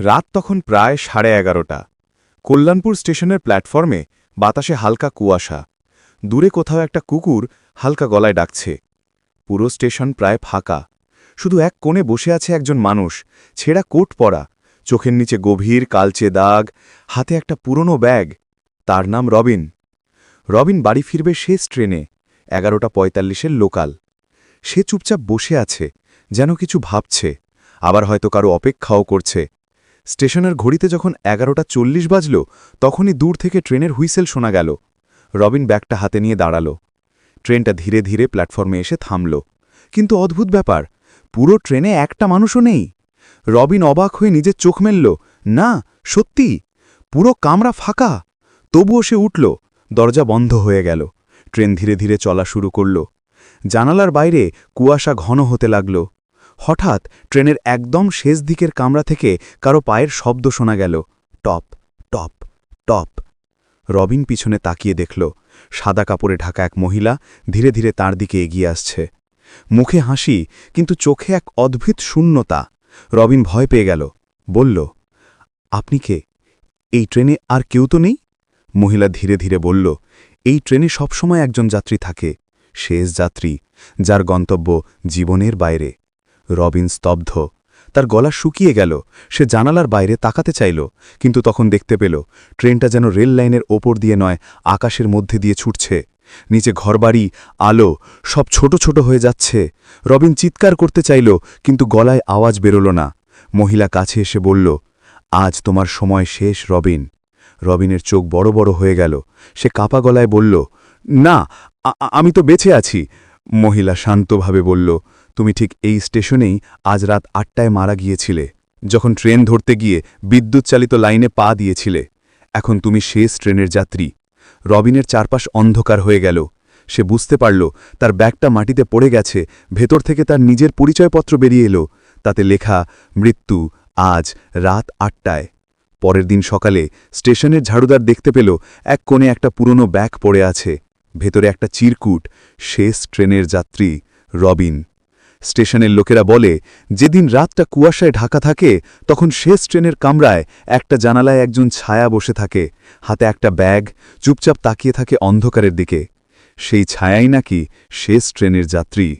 রাত তখন প্রায় সাড়ে এগারোটা। কল্যাণপুর স্টেশনের প্ল্যাটফর্মে বাতাসে হালকা কুয়াশা। দূরে কোথাও একটা কুকুর হালকা গলায় ডাকছে। পুরো স্টেশন প্রায় ফাঁকা। শুধু এক কোণে বসে আছে একজন মানুষ, ছেঁড়া কোট পরা, চোখের নিচে গভীর কালচে দাগ, হাতে একটা পুরনো ব্যাগ। তার নাম রবিন। রবিন বাড়ি ফিরবে শেষ ট্রেনে, এগারোটা পঁয়তাল্লিশের লোকাল। সে চুপচাপ বসে আছে, যেন কিছু ভাবছে, আবার হয়তো কারও অপেক্ষাও করছে। স্টেশনের ঘড়িতে যখন এগারোটা চল্লিশ বাজল, তখনই দূর থেকে ট্রেনের হুইসেল শোনা গেল। রবিন ব্যাগটা হাতে নিয়ে দাঁড়াল। ট্রেনটা ধীরে ধীরে প্ল্যাটফর্মে এসে থামল। কিন্তু অদ্ভুত ব্যাপার, পুরো ট্রেনে একটা মানুষও নেই। রবিন অবাক হয়ে নিজের চোখ মেলল, না, সত্যি, পুরো কামরা ফাঁকা। তবুও সে উঠল, দরজা বন্ধ হয়ে গেল। ট্রেন ধীরে ধীরে চলা শুরু করল। জানালার বাইরে কুয়াশা ঘন হতে লাগল। হঠাৎ ট্রেনের একদম শেষ দিকের কামরা থেকে কারও পায়ের শব্দ শোনা গেল। Top top top. রবিন পিছনে তাকিয়ে দেখল, সাদা কাপড়ে ঢাকা এক মহিলা ধীরে ধীরে তার দিকে এগিয়ে আসছে। মুখে হাসি, কিন্তু চোখে এক অদ্ভুত শূন্যতা। রবিন ভয় পেয়ে গেল, বলল, আপনি কে? এই ট্রেনে আর কেউ তো নেই? মহিলা ধীরে ধীরে বলল, এই ট্রেনে সবসময় একজন যাত্রী থাকে। শেষ যাত্রী, যার গন্তব্য জীবনের বাইরে। রবিন স্তব্ধ। তার গলা শুকিয়ে গেল। সে জানালার বাইরে তাকাতে চাইল, কিন্তু তখন দেখতে পেল, ট্রেনটা যেন রেল লাইনের ওপর দিয়ে নয়, আকাশের মধ্যে দিয়ে ছুটছে। নিচে ঘরবাড়ি, আলো, সব ছোট ছোট হয়ে যাচ্ছে। রবিন চিৎকার করতে চাইল, কিন্তু গলায় আওয়াজ বেরোল না। মহিলা কাছে এসে বলল, আজ তোমার সময় শেষ, রবিন। রবিনের চোখ বড় বড় হয়ে গেল। সে কাপা গলায় বলল, না আমি তো বেঁচে আছি। মহিলা শান্তভাবে বলল তুমি ঠিক এই স্টেশনেই আজ রাত আটটায় মারা গিয়েছিলে, যখন ট্রেন ধরতে গিয়ে বিদ্যুৎ চালিত লাইনে পা দিয়েছিলে। এখন তুমি শেষ ট্রেনের যাত্রী। রবিনের চারপাশ অন্ধকার হয়ে গেল। সে বুঝতে পারল, তার ব্যাগটা মাটিতে পড়ে গেছে, ভেতর থেকে তার নিজের পরিচয়পত্র বেরিয়ে এলো। তাতে লেখা, মৃত্যু আজ রাত আটটায়। পরের দিন সকালে স্টেশনের ঝাড়ুদার দেখতে পেল, এক কোণে একটা পুরনো ব্যাগ পড়ে আছে। ভেতরে একটা চিরকুট। শেষ ট্রেনের যাত্রী রবিন। স্টেশনের লোকেরা বলে, যেদিন রাতটা কুয়াশায় ঢাকা থাকে, তখন শেষ ট্রেনের কামরায় একটা জানালায় একজন ছায়া বসে থাকে। হাতে একটা ব্যাগ, চুপচাপ তাকিয়ে থাকে অন্ধকারের দিকে। সেই ছায়াই নাকি শেষ ট্রেনের যাত্রী।